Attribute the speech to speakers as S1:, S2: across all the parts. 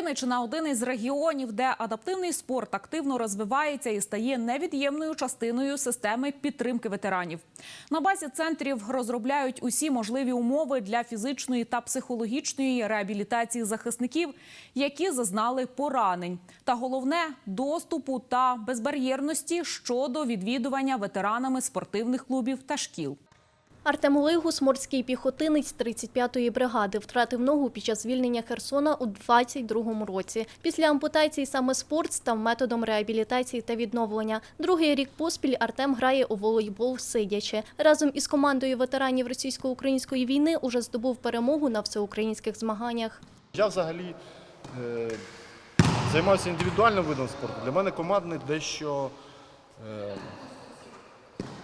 S1: Вінниччина один із регіонів, де адаптивний спорт активно розвивається і стає невід'ємною частиною системи підтримки ветеранів. На базі центрів розробляють усі можливі умови для фізичної та психологічної реабілітації захисників, які зазнали поранень. Та головне доступу та безбар'єрності щодо відвідування ветеранами спортивних клубів та шкіл.
S2: Артем Лигус, морський піхотинець 35-ї бригади, втратив ногу під час звільнення Херсона у 22-му році. Після ампутації саме спорт став методом реабілітації та відновлення. Другий рік поспіль Артем грає у волейбол сидячи. Разом із командою ветеранів російсько-української війни уже здобув перемогу на всеукраїнських змаганнях.
S3: Я взагалі е, займаюся індивідуальним видом спорту. Для мене командний дещо е,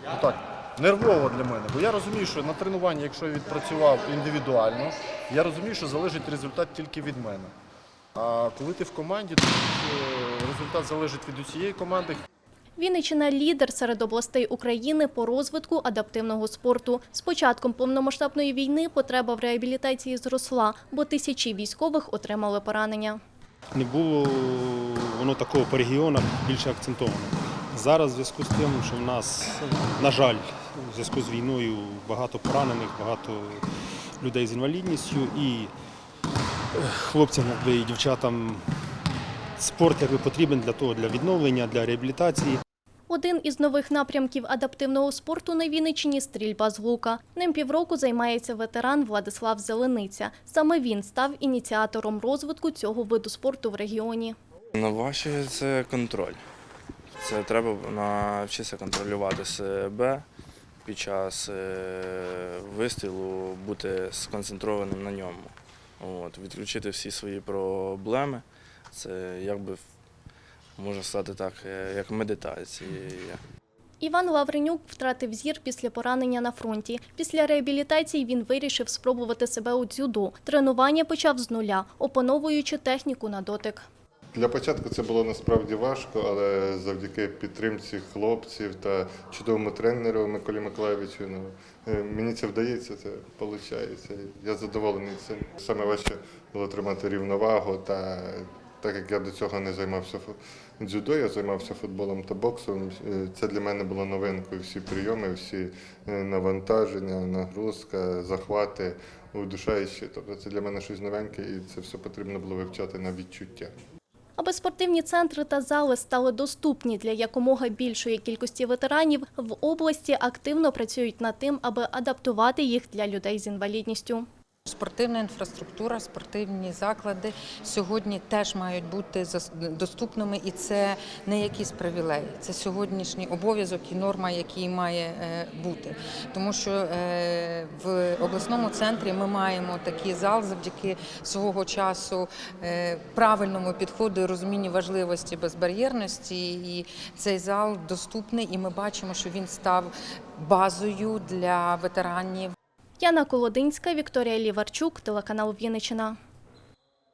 S3: ну нервово для мене. Бо я розумію, що на тренуванні, якщо я відпрацював індивідуально, я розумію, що залежить результат тільки від мене. А коли ти в команді, то результат залежить від усієї команди.
S2: Вінниччина – лідер серед областей України по розвитку адаптивного спорту. З початком повномасштабної війни потреба в реабілітації зросла, бо тисячі військових отримали поранення.
S4: не було воно такого по регіонах більше акцентовано. Зараз в зв'язку з тим, що в нас, на жаль, в зв'язку з війною багато поранених, багато людей з інвалідністю і е, хлопцям і дівчатам спорт якби, потрібен для того, для відновлення, для реабілітації.
S2: Один із нових напрямків адаптивного спорту на Вінниччині – стрільба з лука. Ним півроку займається ветеран Владислав Зелениця. Саме він став ініціатором розвитку цього виду спорту в регіоні.
S5: Найважче це контроль. Це треба навчитися контролювати себе під час е, вистрілу, бути сконцентрованим на ньому. От, відключити всі свої проблеми. Це якби можна сказати так, е, як медитація.
S2: Іван Лавренюк втратив зір після поранення на фронті. Після реабілітації він вирішив спробувати себе у дзюдо. Тренування почав з нуля, опановуючи техніку на дотик.
S6: Для початку це було насправді важко, але завдяки підтримці хлопців та чудовому тренеру Миколі Миколаєвичу, ну, е, мені це вдається, це виходить. Я задоволений цим. Саме важче було тримати рівновагу, та так як я до цього не займався дзюдо, я займався футболом та боксом. е, Це для мене було новинкою. Всі прийоми, всі е, навантаження, нагрузка, захвати удушаючі. Тобто це для мене щось новеньке, і це все потрібно було вивчати на відчуття.
S2: Аби спортивні центри та зали стали доступні для якомога більшої кількості ветеранів, в області активно працюють над тим, аби адаптувати їх для людей з інвалідністю.
S7: Спортивна інфраструктура, спортивні заклади сьогодні теж мають бути доступними, і це не якийсь привілей. Це сьогоднішній обов'язок і норма, який має е, бути. Тому що е, в обласному центрі ми маємо такий зал завдяки свого часу е, правильному підходу і розумінню важливості безбар'єрності. І цей зал доступний, і ми бачимо, що він став базою для ветеранів.
S2: Яна Колодинська, Вікторія Ліварчук, телеканал Вінниччина.